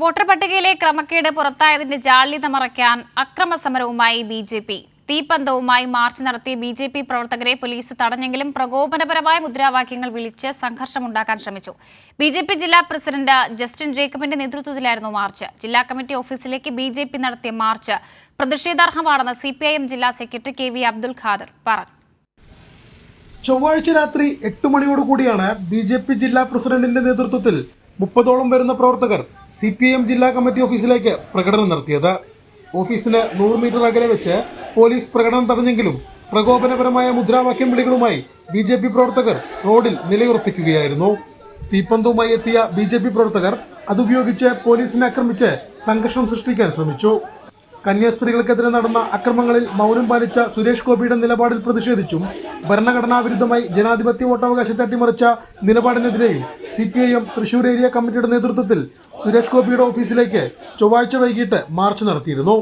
Voter പട്ടികയിലെ ക്രമക്കേട് പുറത്തായതിന്റെ ജാള്യത മറയ്ക്കാൻ അക്രമ സമരവുമായി ബി ജെ പി. തീപ്പന്തവുമായി മാർച്ച് നടത്തി ബി ജെ പി പ്രവർത്തകരെ പോലീസ് തടഞ്ഞെങ്കിലും പ്രകോപനപരമായ മുദ്രാവാക്യങ്ങൾ വിളിച്ച് സംഘർഷമുണ്ടാക്കാൻ ശ്രമിച്ചു. ബി ജെ പി ജില്ലാ പ്രസിഡന്റ് ജസ്റ്റിൻ ജേക്കബിന്റെ നേതൃത്വത്തിലായിരുന്നു മാർച്ച്. ജില്ലാ കമ്മിറ്റി ഓഫീസിലേക്ക് ബി ജെ പി നടത്തിയ മാർച്ച് പ്രതിഷേധാർഹമാണെന്ന് സി പി ഐ എം ജില്ലാ secretary K V Abdul Khader പറഞ്ഞു. ചൊവ്വാഴ്ച രാത്രി എട്ട് മണിയോടുകൂടിയാണ് ബി ജെ പി ജില്ലാ പ്രസിഡന്റിന്റെ നേതൃത്വത്തിൽ മുപ്പതോളം വരുന്ന പ്രവർത്തകർ സി പി എം ജില്ലാ കമ്മിറ്റി ഓഫീസിലേക്ക് പ്രകടനം നടത്തിയത്. ഓഫീസിന് നൂറ് മീറ്റർ അകലെ വെച്ച് പോലീസ് പ്രകടനം തടഞ്ഞെങ്കിലും പ്രകോപനപരമായ മുദ്രാവാക്യം വിളികളുമായി ബി ജെ പി പ്രവർത്തകർ റോഡിൽ നിലയുറപ്പിക്കുകയായിരുന്നു. തീപ്പന്തവുമായി എത്തിയ ബി ജെ പി പ്രവർത്തകർ അതുപയോഗിച്ച് പോലീസിനെ ആക്രമിച്ച് സംഘർഷം സൃഷ്ടിക്കാൻ ശ്രമിച്ചു. കന്യാസ്ത്രീകൾക്കെതിരെ നടന്ന അക്രമങ്ങളിൽ മൗനം പാലിച്ച സുരേഷ് ഗോപിയുടെ നിലപാടിൽ പ്രതിഷേധിച്ചും ഭരണഘടനാ വിരുദ്ധമായി ജനാധിപത്യ വോട്ടവകാശത്തെ അട്ടിമറിച്ച നിലപാടിനെതിരെയും C P I M Thrissur area കമ്മിറ്റിയുടെ നേതൃത്വത്തിൽ സുരേഷ് ഗോപിയുടെ ഓഫീസിലേക്ക് ചൊവ്വാഴ്ച വൈകിട്ട് മാർച്ച് നടത്തിയിരുന്നു.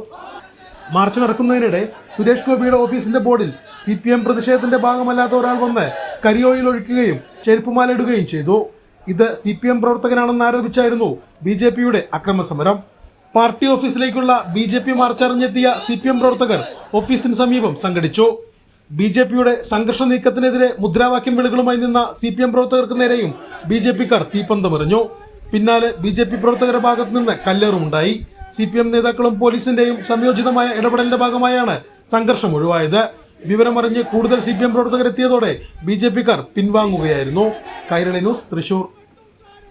മാർച്ച് നടക്കുന്നതിനിടെ സുരേഷ് ഗോപിയുടെ ഓഫീസിന്റെ ബോർഡിൽ സി പി എം പ്രതിഷേധത്തിന്റെ ഭാഗമല്ലാത്ത ഒരാൾ വന്ന് കരിയോയിൽ ഒഴിക്കുകയും ചെരുപ്പുമാല ഇടുകയും ചെയ്തു. ഇത് സി പി എം പ്രവർത്തകനാണെന്ന് ആരോപിച്ചായിരുന്നു ബി ജെ പിയുടെ അക്രമ സമരം. പാർട്ടി ഓഫീസിലേക്കുള്ള ബി ജെ പി മാർച്ച് അറിഞ്ഞെത്തിയ സി പി എം പ്രവർത്തകർ ഓഫീസിന് സമീപം സംഘടിച്ചു. ബി ജെ പിയുടെ സംഘർഷ നീക്കത്തിനെതിരെ മുദ്രാവാക്യം വിളികളുമായി നിന്ന സി പി എം പ്രവർത്തകർക്ക് നേരെയും ബി ജെ പിക്കാർ തീപ്പന്തമെറിഞ്ഞു. പിന്നാലെ ബി ജെ പി പ്രവർത്തകരുടെ ഭാഗത്ത് നിന്ന് കല്ലേറുമുണ്ടായി. സി പി എം നേതാക്കളും പോലീസിന്റെയും സംയോജിതമായ ഇടപെടലിന്റെ ഭാഗമായാണ് സംഘർഷം ഒഴിവായത്. വിവരമറിഞ്ഞ് കൂടുതൽ സി പി എം പ്രവർത്തകരെത്തിയതോടെ ബി ജെ പിക്കാർ പിൻവാങ്ങുകയായിരുന്നു. കൈരളി ന്യൂസ് തൃശൂർ.